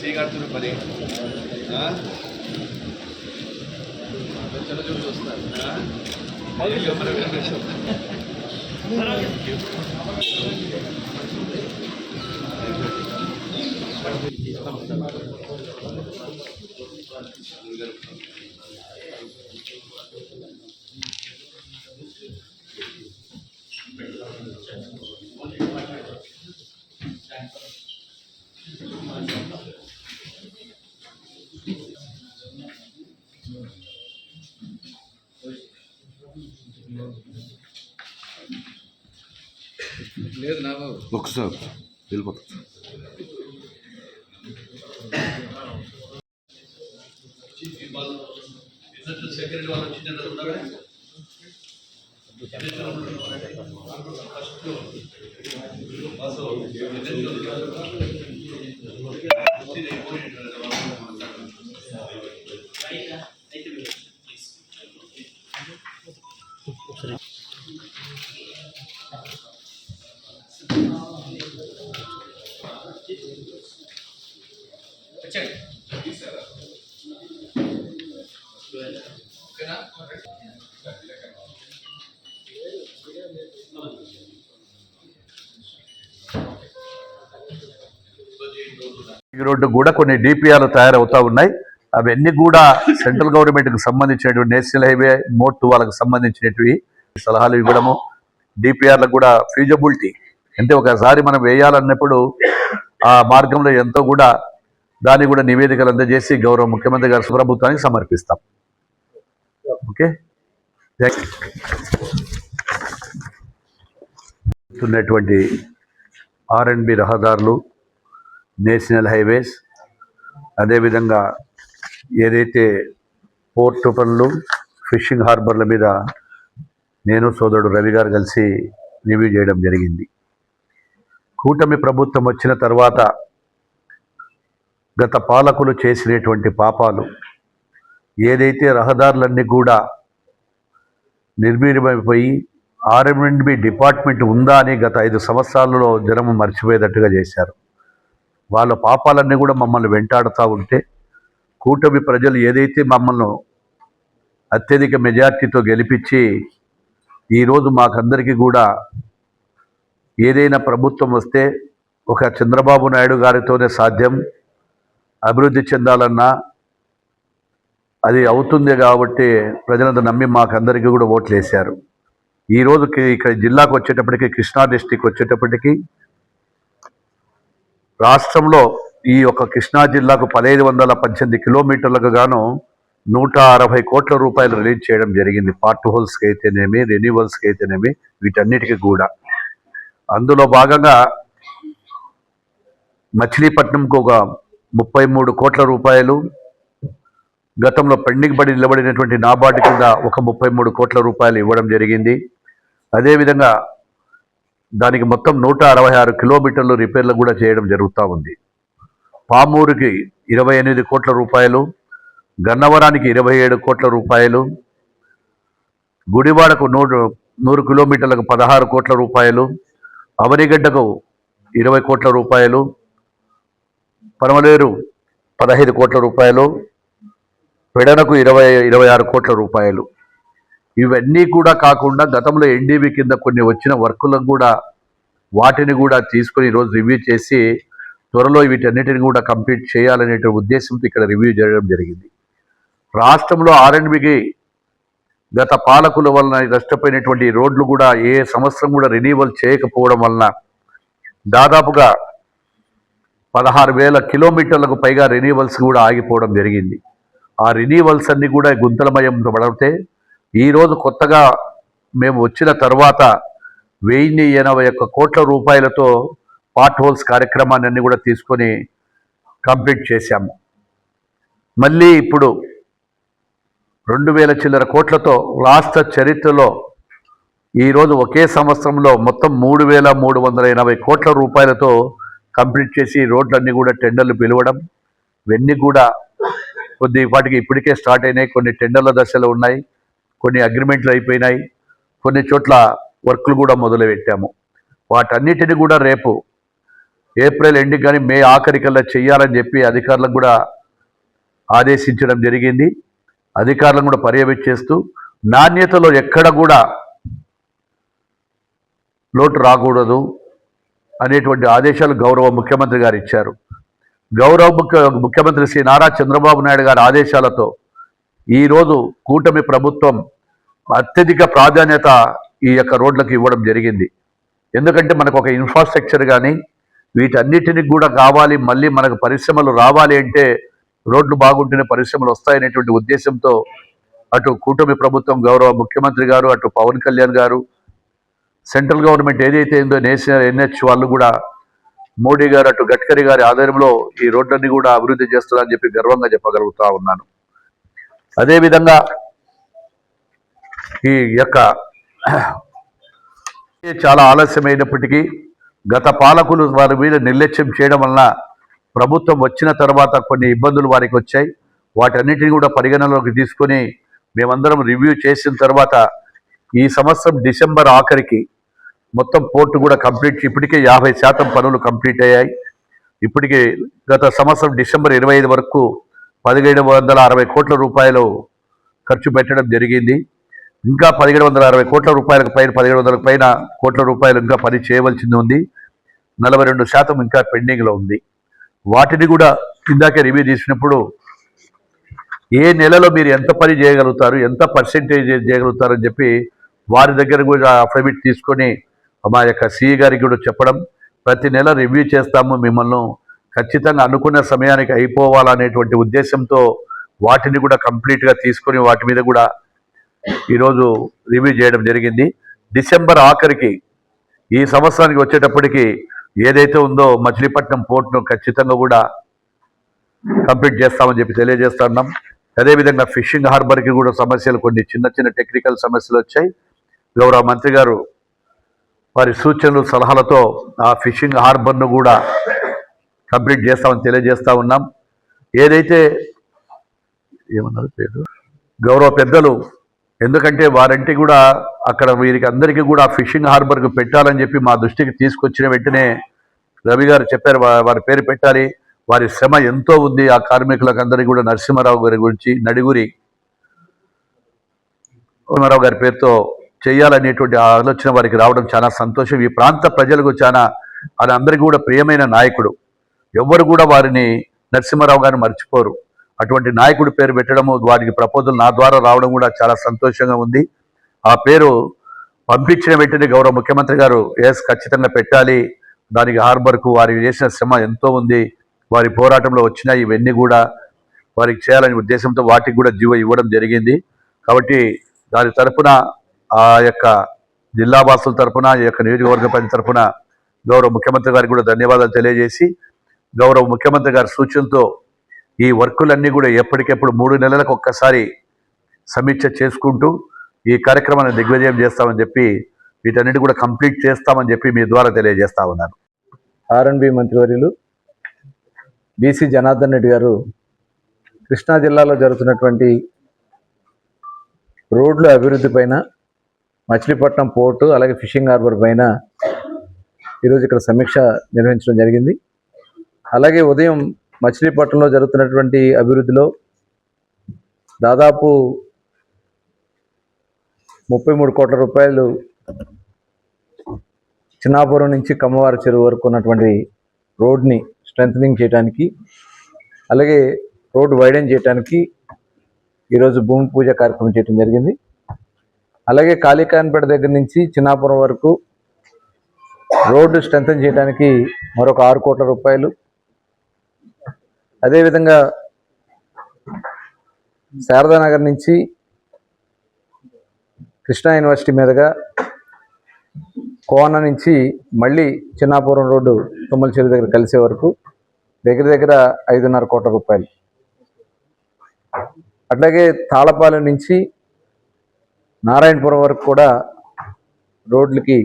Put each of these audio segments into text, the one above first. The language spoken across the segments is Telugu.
శ్రీగాడుతున్న పని చలో చూసి వస్తారు లేదు నాకు ఒకసారి వెళ్ళిపోతా. సెక్రటరీ వాళ్ళు వచ్చిన ఉన్నారా ఈ రోడ్డు కూడా కొన్ని డిపిఆర్లు తయారవుతూ ఉన్నాయి. అవన్నీ కూడా సెంట్రల్ గవర్నమెంట్కి సంబంధించినటువంటి నేషనల్ హైవే మోట్ వాళ్ళకి సంబంధించినవి సలహాలు ఇవ్వడము డిపిఆర్లకు కూడా ఫీజబిలిటీ. అంటే ఒకసారి మనం వేయాలన్నప్పుడు ఆ మార్గంలో ఎంతో కూడా దాన్ని కూడా నివేదికలు అందజేసి గౌరవ ముఖ్యమంత్రి గారి ప్రభుత్వానికి సమర్పిస్తాం. ఓకే? ఉన్నటువంటి ఆర్ అండ్ బి రహదారులు నేషనల్ హైవేస్. అదేవిధంగా ఏదైతే పోర్టు పనులు ఫిషింగ్ హార్బర్ల మీద నేను సోదరుడు రవి గారు కలిసి రివ్యూ చేయడం జరిగింది. కూటమి ప్రభుత్వం వచ్చిన తర్వాత గత పాలకులు చేసినటువంటి పాపాలు ఏదైతే రహదారులన్నీ కూడా నిర్వీర్యమైపోయి ఆర్ఎండ్బి డిపార్ట్మెంట్ ఉందా అని గత ఐదు సంవత్సరాలలో జనం మర్చిపోయేటట్టుగా చేశారు. వాళ్ళ పాపాలన్నీ కూడా మమ్మల్ని వెంటాడుతూ ఉంటే కూటమి ప్రజలు ఏదైతే మమ్మల్ని అత్యధిక మెజార్టీతో గెలిపించి ఈరోజు మాకందరికీ కూడా ఏదైనా ప్రభుత్వం వస్తే ఒక చంద్రబాబు నాయుడు గారితోనే సాధ్యం. అభివృద్ధి చెందాలన్నా అది అవుతుంది కాబట్టి ప్రజలంతా నమ్మి మాకందరికీ కూడా ఓట్లు వేశారు ఈరోజు ఇక్కడ జిల్లాకు వచ్చేటప్పటికి కృష్ణా డిస్టిక్ వచ్చేటప్పటికి రాష్ట్రంలో ఈ యొక్క కృష్ణా జిల్లాకు పదహైదు వందల పద్దెనిమిది కిలోమీటర్లకు గాను నూట అరవై కోట్ల రూపాయలు రిలీజ్ చేయడం జరిగింది. పార్ట్ హోల్స్కి అయితేనేమి రెన్యువల్స్కి అయితేనేమి వీటన్నిటికీ కూడా. అందులో భాగంగా మచిలీపట్నంకు ఒక ముప్పై మూడు కోట్ల రూపాయలు గతంలో పెండింగ్ పడి నిలబడినటువంటి నాబార్డు కింద ఒక ముప్పై మూడు కోట్ల రూపాయలు ఇవ్వడం జరిగింది. అదేవిధంగా దానికి మొత్తం నూట అరవై ఆరు కిలోమీటర్లు రిపేర్లు కూడా చేయడం జరుగుతూ ఉంది. పామూరుకి ఇరవై ఎనిమిది కోట్ల రూపాయలు గన్నవరానికి ఇరవై ఏడు కోట్ల రూపాయలు గుడివాడకు నూరు నూరు కిలోమీటర్లకు పదహారు కోట్ల రూపాయలు అవనిగడ్డకు ఇరవై కోట్ల రూపాయలు పరమలేరు పదహైదు కోట్ల రూపాయలు పెడనకు ఇరవై ఇరవై ఆరు కోట్ల రూపాయలు. ఇవన్నీ కూడా కాకుండా గతంలో ఎన్డీబీ కింద కొన్ని వచ్చిన వర్కులను కూడా వాటిని కూడా తీసుకొని ఈరోజు రివ్యూ చేసి త్వరలో వీటన్నిటిని కూడా కంప్లీట్ చేయాలనే ఉద్దేశంతో ఇక్కడ రివ్యూ చేయడం జరిగింది. రాష్ట్రంలో ఆర్ఎండ్బికి గత పాలకుల వలన నష్టపోయినటువంటి రోడ్లు కూడా ఏ సంవత్సరం కూడా రెన్యూవల్ చేయకపోవడం వలన దాదాపుగా పదహారు వేల కిలోమీటర్లకు పైగా రెన్యూవల్స్ కూడా ఆగిపోవడం జరిగింది. ఆ రెన్యూవల్స్ అన్నీ కూడా గుంతలమయం పడితే ఈరోజు కొత్తగా మేము వచ్చిన తర్వాత వెయ్యి ఎనభై ఒక్క కోట్ల రూపాయలతో పార్ట్ హోల్స్ కార్యక్రమాన్ని అన్ని కూడా తీసుకొని కంప్లీట్ చేశాము. మళ్ళీ ఇప్పుడు రెండు వేల చిల్లర కోట్లతో రాష్ట్ర చరిత్రలో ఈరోజు ఒకే సంవత్సరంలో మొత్తం మూడు వేల మూడు వందల ఎనభై కోట్ల రూపాయలతో కంప్లీట్ చేసి రోడ్లన్నీ కూడా టెండర్లు పిలవడం ఇవన్నీ కూడా కొద్ది వాటికి ఇప్పటికే స్టార్ట్ అయినాయి. కొన్ని టెండర్ల దశలు ఉన్నాయి. కొన్ని అగ్రిమెంట్లు అయిపోయినాయి. కొన్ని చోట్ల వర్క్లు కూడా మొదలుపెట్టాము. వాటన్నిటిని కూడా రేపు ఏప్రిల్ ఎండింగ్ కానీ మే ఆఖరికల్లా చేయాలని చెప్పి అధికారులకు కూడా ఆదేశించడం జరిగింది. అధికారులను కూడా పర్యవేక్షిస్తూ నాణ్యతలో ఎక్కడ కూడా లోటు రాకూడదు అనేటువంటి ఆదేశాలు గౌరవ ముఖ్యమంత్రి గారు ఇచ్చారు. గౌరవ ముఖ్య ముఖ్యమంత్రి శ్రీ నారా చంద్రబాబు నాయుడు గారి ఆదేశాలతో ఈరోజు కూటమి ప్రభుత్వం అత్యధిక ప్రాధాన్యత ఈ యొక్క రోడ్లకు ఇవ్వడం జరిగింది. ఎందుకంటే మనకు ఒక ఇన్ఫ్రాస్ట్రక్చర్ కానీ వీటన్నిటిని కూడా కావాలి మళ్ళీ మనకు పరిశ్రమలు రావాలి అంటే రోడ్లు బాగుంటేనే పరిశ్రమలు వస్తాయనేటువంటి ఉద్దేశంతో అటు కూటమి ప్రభుత్వం గౌరవ ముఖ్యమంత్రి గారు అటు పవన్ కళ్యాణ్ గారు సెంట్రల్ గవర్నమెంట్ ఏదైతే ఉందో నేషనల్ ఎన్హెచ్ వాళ్ళు కూడా మోడీ గారు అటు గడ్కరీ గారి ఆధ్వర్యంలో ఈ రోడ్లన్నీ కూడా అభివృద్ధి చేస్తున్నారని చెప్పి గర్వంగా చెప్పగలుగుతా ఉన్నాను. అదేవిధంగా ఈ యొక్క చాలా ఆలస్యమైనప్పటికీ గత పాలకులు వారి మీద నిర్లక్ష్యం చేయడం వలన ప్రభుత్వం వచ్చిన తర్వాత కొన్ని ఇబ్బందులు వారికి వచ్చాయి. వాటన్నిటిని కూడా పరిగణనలోకి తీసుకొని మేమందరం రివ్యూ చేసిన తర్వాత ఈ సంవత్సరం డిసెంబర్ ఆఖరికి మొత్తం పోర్టు కూడా కంప్లీట్ ఇప్పటికే యాభై శాతం పనులు కంప్లీట్ అయ్యాయి. ఇప్పటికే గత సంవత్సరం డిసెంబర్ ఇరవై ఐదు వరకు పదిహేడు వందల అరవై కోట్ల రూపాయలు ఖర్చు పెట్టడం జరిగింది. ఇంకా పదిహేడు వందల అరవై కోట్ల రూపాయలకు పైన పదిహేడు వందల పైన కోట్ల రూపాయలు ఇంకా పని చేయవలసింది ఉంది. నలభై రెండు శాతం ఇంకా పెండింగ్లో ఉంది. వాటిని కూడా ఇందాకే రివ్యూ చేసినప్పుడు ఏ నెలలో మీరు ఎంత పని చేయగలుగుతారు ఎంత పర్సెంటేజ్ చేయగలుగుతారు అని చెప్పి వారి దగ్గర కూడా అఫిడవిట్ తీసుకొని మా యొక్క సిఈ గారికి కూడా చెప్పడం. ప్రతి నెల రివ్యూ చేస్తాము మిమ్మల్ని. ఖచ్చితంగా అనుకున్న సమయానికి అయిపోవాలనేటువంటి ఉద్దేశంతో వాటిని కూడా కంప్లీట్గా తీసుకొని వాటి మీద కూడా ఈరోజు రివ్యూ చేయడం జరిగింది. డిసెంబర్ ఆఖరికి ఈ సంవత్సరానికి వచ్చేటప్పటికి ఏదైతే ఉందో మచిలీపట్నం పోర్టును ఖచ్చితంగా కూడా కంప్లీట్ చేస్తామని చెప్పి తెలియజేస్తున్నాం అదేవిధంగా ఫిషింగ్ హార్బర్కి కూడా సమస్యలు కొన్ని చిన్న చిన్న టెక్నికల్ సమస్యలు వచ్చాయి. గౌరవ మంత్రి గారు వారి సూచనలు సలహాలతో ఆ ఫిషింగ్ హార్బర్ను కూడా కంప్లీట్ చేస్తామని తెలియజేస్తూ ఉన్నాం. ఏదైతే ఏమన్నారు పేరు? గౌరవ పెద్దలు ఎందుకంటే వారంటే కూడా అక్కడ వీరికి అందరికీ కూడా ఫిషింగ్ హార్బర్కు పెట్టాలని చెప్పి మా దృష్టికి తీసుకొచ్చిన వెంటనే రవి గారు చెప్పారు వారి పేరు పెట్టాలి. వారి శ్రమ ఎంతో ఉంది ఆ కార్మికులకు అందరికీ కూడా. నరసింహారావు గారి గురించి నడిగురి నరసింహారావు గారి పేరుతో చేయాలనేటువంటి ఆలోచన వారికి రావడం చాలా సంతోషం. ఈ ప్రాంత ప్రజలకు చాలా అది అందరికీ కూడా ప్రియమైన నాయకుడు. ఎవ్వరు కూడా వారిని నరసింహారావు గారిని మర్చిపోరు. అటువంటి నాయకుడి పేరు పెట్టడము వారికి ప్రపోజల్ నా ద్వారా రావడం కూడా చాలా సంతోషంగా ఉంది. ఆ పేరు పంపించిన వెంటనే గౌరవ ముఖ్యమంత్రి గారు ఎస్ ఖచ్చితంగా పెట్టాలి. దానికి హార్బర్కు వారికి చేసిన శ్రమ ఎంతో ఉంది. వారి పోరాటంలో వచ్చిన ఇవన్నీ కూడా. వారికి చేయాలనే ఉద్దేశంతో వాటికి కూడా జీవ ఇవ్వడం జరిగింది. కాబట్టి దాని తరఫున ఆ యొక్క జిల్లా వాసుల తరపున ఈ యొక్క నియోజకవర్గ ప్రజల తరఫున గౌరవ ముఖ్యమంత్రి గారికి కూడా ధన్యవాదాలు తెలియజేసి గౌరవ ముఖ్యమంత్రి గారి సూచనతో ఈ వర్కులన్నీ కూడా ఎప్పటికెప్పుడు మూడు నెలలకు ఒక్కసారి సమీక్ష చేసుకుంటూ ఈ కార్యక్రమాన్ని దిగ్విజయం చేస్తామని చెప్పి వీటన్నిటి కూడా కంప్లీట్ చేస్తామని చెప్పి మీ ద్వారా తెలియజేస్తా ఉన్నాను. ఆర్ఎన్బి మంత్రివర్యులు బీసీ జనార్దన్ రెడ్డి గారు కృష్ణా జిల్లాలో జరుగుతున్నటువంటి రోడ్ల అభివృద్ధి పైన మచిలీపట్నం పోర్టు అలాగే ఫిషింగ్ హార్బర్ పైన ఈరోజు ఇక్కడ సమీక్ష నిర్వహించడం జరిగింది. అలాగే ఉదయం మచిలీపట్నంలో జరుగుతున్నటువంటి అభివృద్ధిలో దాదాపు ముప్పై మూడు కోట్ల రూపాయలు చిన్నాపురం నుంచి కమ్మవారి చెరువు వరకు ఉన్నటువంటి రోడ్ని స్ట్రెంథనింగ్ చేయడానికి అలాగే రోడ్ వైడెన్ చేయడానికి ఈరోజు భూమి పూజ కార్యక్రమం చేయడం జరిగింది. అలాగే కాళీకాన్పేట దగ్గర నుంచి చిన్నాపురం వరకు రోడ్డు స్ట్రెంథన్ చేయడానికి మరొక ఆరు కోట్ల రూపాయలు అదేవిధంగా శారదానగర్ నుంచి కృష్ణా యూనివర్సిటీ మీదుగా కోన నుంచి మళ్ళీ చిన్నాపురం రోడ్డు తుమ్మల చెరువు దగ్గర కలిసే వరకు దగ్గర దగ్గర ఐదున్నర కోట్ల రూపాయలు. అట్లాగే తాళపాలెం నుంచి నారాయణపురం వరకు కూడా రోడ్లకి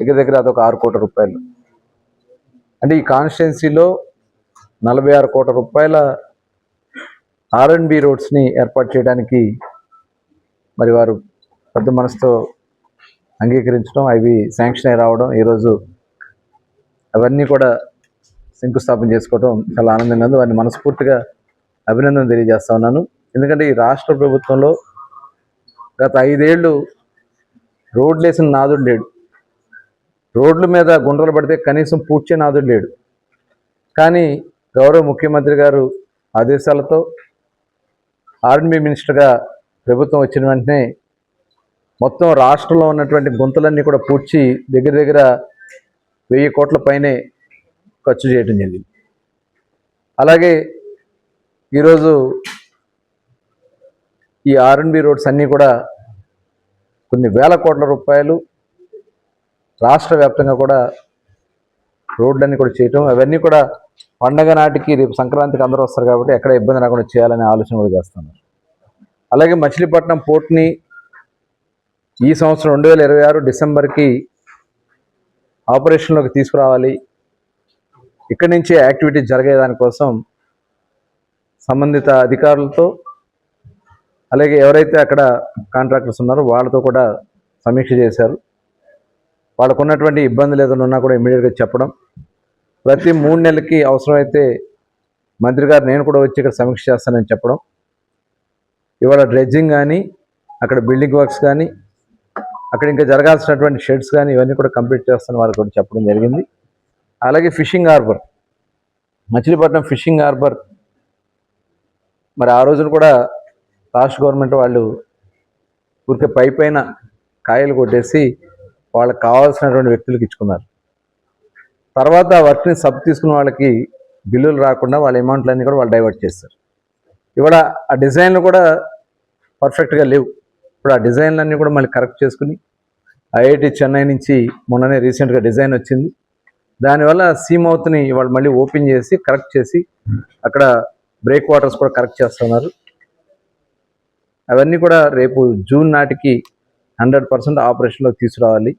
దగ్గర దగ్గర అదొక ఆరు కోట్ల రూపాయలు. అంటే ఈ కాన్స్టిట్యున్సీలో నలభై ఆరు కోట్ల రూపాయల ఆర్ఎన్బి రోడ్స్ని ఏర్పాటు చేయడానికి మరి వారు పెద్ద మనసుతో అంగీకరించడం అవి శాంక్షన్ అయి రావడం ఈరోజు అవన్నీ కూడా శంకుస్థాపన చేసుకోవడం చాలా ఆనందంగా ఉంది. వారిని మనస్ఫూర్తిగా అభినందన తెలియజేస్తా ఉన్నాను. ఎందుకంటే ఈ రాష్ట్ర ప్రభుత్వంలో గత ఐదేళ్ళు రోడ్లు వేసిన నాదుడు లేడు. రోడ్ల మీద గుండ్రలు పడితే కనీసం పూడ్చే నాదుడు లేడు. కానీ గౌరవ ముఖ్యమంత్రి గారు ఆదేశాలతో ఆర్మీ మినిస్టర్గా ప్రభుత్వం వచ్చిన వెంటనే మొత్తం రాష్ట్రంలో ఉన్నటువంటి గుంతలన్నీ కూడా పూడ్చి దగ్గర దగ్గర వెయ్యి కోట్ల పైనే ఖర్చు చేయడం జరిగింది. అలాగే ఈరోజు ఈ ఆర్ఎన్బి రోడ్స్ అన్నీ కూడా కొన్ని వేల కోట్ల రూపాయలు రాష్ట్ర వ్యాప్తంగా కూడా రోడ్లన్నీ కూడా చేయటం అవన్నీ కూడా పండగ నాటికి రేపు సంక్రాంతికి అందరూ వస్తారు కాబట్టి ఎక్కడ ఇబ్బంది రాకుండా చేయాలనే ఆలోచన కూడా చేస్తున్నారు. అలాగే మచిలీపట్నం పోర్ట్ని ఈ సంవత్సరం రెండు వేల ఇరవై ఆరు డిసెంబర్కి ఆపరేషన్లోకి తీసుకురావాలి. ఇక్కడి నుంచే యాక్టివిటీ జరిగేదానికోసం సంబంధిత అధికారులతో అలాగే ఎవరైతే అక్కడ కాంట్రాక్టర్స్ ఉన్నారో వాళ్ళతో కూడా సమీక్ష చేశారు. వాళ్ళకు ఉన్నటువంటి ఇబ్బందులు ఏదైనా ఉన్నా కూడా ఇమీడియట్గా చెప్పడం. ప్రతి మూడు నెలలకి అవసరమైతే మంత్రి గారు నేను కూడా వచ్చి ఇక్కడ సమీక్ష చేస్తానని చెప్పడం. ఇవాళ డ్రెడ్జింగ్ కానీ అక్కడ బిల్డింగ్ వర్క్స్ కానీ అక్కడ ఇంకా జరగాల్సినటువంటి షెడ్స్ కానీ ఇవన్నీ కూడా కంప్లీట్ చేస్తాను వారికి కూడా చెప్పడం జరిగింది. అలాగే fishing harbour Machilipatnam fishing harbour మరి ఆ రోజున కూడా రాష్ట్ర గవర్నమెంట్ వాళ్ళు ఊరికే పై పైన కాయలు కొట్టేసి వాళ్ళకి కావాల్సినటువంటి వ్యక్తులకు ఇచ్చుకున్నారు. తర్వాత ఆ వర్క్ని సబ్ తీసుకున్న వాళ్ళకి బిల్లులు రాకుండా వాళ్ళ అమౌంట్లన్నీ కూడా వాళ్ళు డైవర్ట్ చేస్తారు. ఇవాళ ఆ డిజైన్లు కూడా పర్ఫెక్ట్గా లేవు. ఇప్పుడు ఆ డిజైన్లన్నీ కూడా మళ్ళీ కరెక్ట్ చేసుకుని ఐఐటి చెన్నై నుంచి మొన్ననే రీసెంట్గా డిజైన్ వచ్చింది. దానివల్ల సీమౌత్ని వాళ్ళు మళ్ళీ ఓపెన్ చేసి కరెక్ట్ చేసి అక్కడ బ్రేక్ వాటర్స్ కూడా కరెక్ట్ చేస్తున్నారు. అవన్నీ కూడా రేపు జూన్ నాటికి హండ్రెడ్ పర్సెంట్ ఆపరేషన్లో తీసుకురావాలి.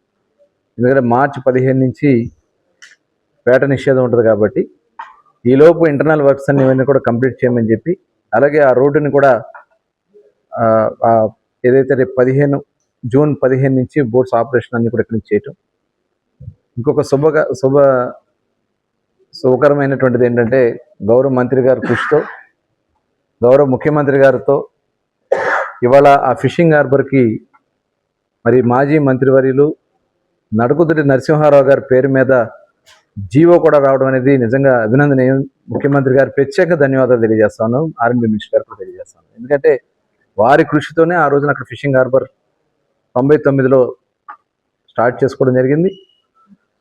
ఎందుకంటే మార్చి పదిహేను నుంచి వేట నిషేధం ఉంటుంది కాబట్టి ఈలోపు ఇంటర్నల్ వర్క్స్ అన్ని ఇవన్నీ కూడా కంప్లీట్ చేయమని చెప్పి అలాగే ఆ రోడ్డుని కూడా ఏదైతే రేపు పదిహేను జూన్ పదిహేను నుంచి బోట్స్ ఆపరేషన్ అన్ని కూడా ఇక్కడి నుంచి చేయటం. ఇంకొక శుభ శుభ శుభకరమైనటువంటిది ఏంటంటే గౌరవ మంత్రి గారి కృషితో గౌరవ ముఖ్యమంత్రి గారితో ఇవాళ ఆ ఫిషింగ్ హార్బర్కి మరి మాజీ మంత్రివర్యులు నడుకుదుటి నరసింహారావు గారి పేరు మీద జీవో కూడా రావడం అనేది నిజంగా అభినందనీయం. ముఖ్యమంత్రి గారు ప్రత్యేక ధన్యవాదాలు తెలియజేస్తాను. ఆర్ఎంబీ మినిస్టర్ గారు కూడా తెలియజేస్తాను. ఎందుకంటే వారి కృషితోనే ఆ రోజున అక్కడ ఫిషింగ్ హార్బర్ తొంభై తొమ్మిదిలో స్టార్ట్ చేసుకోవడం జరిగింది.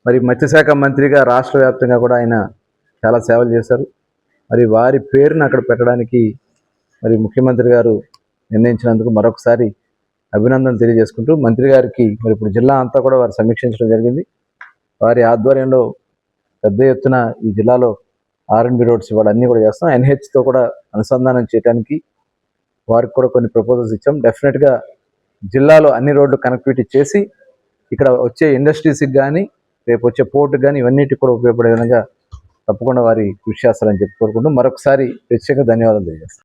మరి మత్స్యశాఖ మంత్రిగా రాష్ట్ర వ్యాప్తంగా కూడా ఆయన చాలా సేవలు చేశారు. మరి వారి పేరును అక్కడ పెట్టడానికి మరి ముఖ్యమంత్రి గారు నిర్ణయించినందుకు మరొకసారి అభినందన తెలియజేసుకుంటూ మంత్రి గారికి మరి ఇప్పుడు జిల్లా అంతా కూడా వారు సమీక్షించడం జరిగింది. వారి ఆధ్వర్యంలో పెద్ద ఎత్తున ఈ జిల్లాలో ఆర్ఎన్బి రోడ్స్ ఇవాళ అన్నీ కూడా చేస్తాం. ఎన్హెచ్తో కూడా అనుసంధానం చేయడానికి వారికి కూడా కొన్ని ప్రపోజల్స్ ఇచ్చాం. డెఫినెట్గా జిల్లాలో అన్ని రోడ్లు కనెక్టివిటీ చేసి ఇక్కడ వచ్చే ఇండస్ట్రీస్కి కానీ రేపు వచ్చే పోర్టుకి కానీ ఇవన్నిటికి కూడా ఉపయోగపడే విధంగా తప్పకుండా వారి కృషి చేస్తారని చెప్పి కోరుకుంటూ మరొకసారి ప్రత్యేక ధన్యవాదాలు తెలియజేస్తాను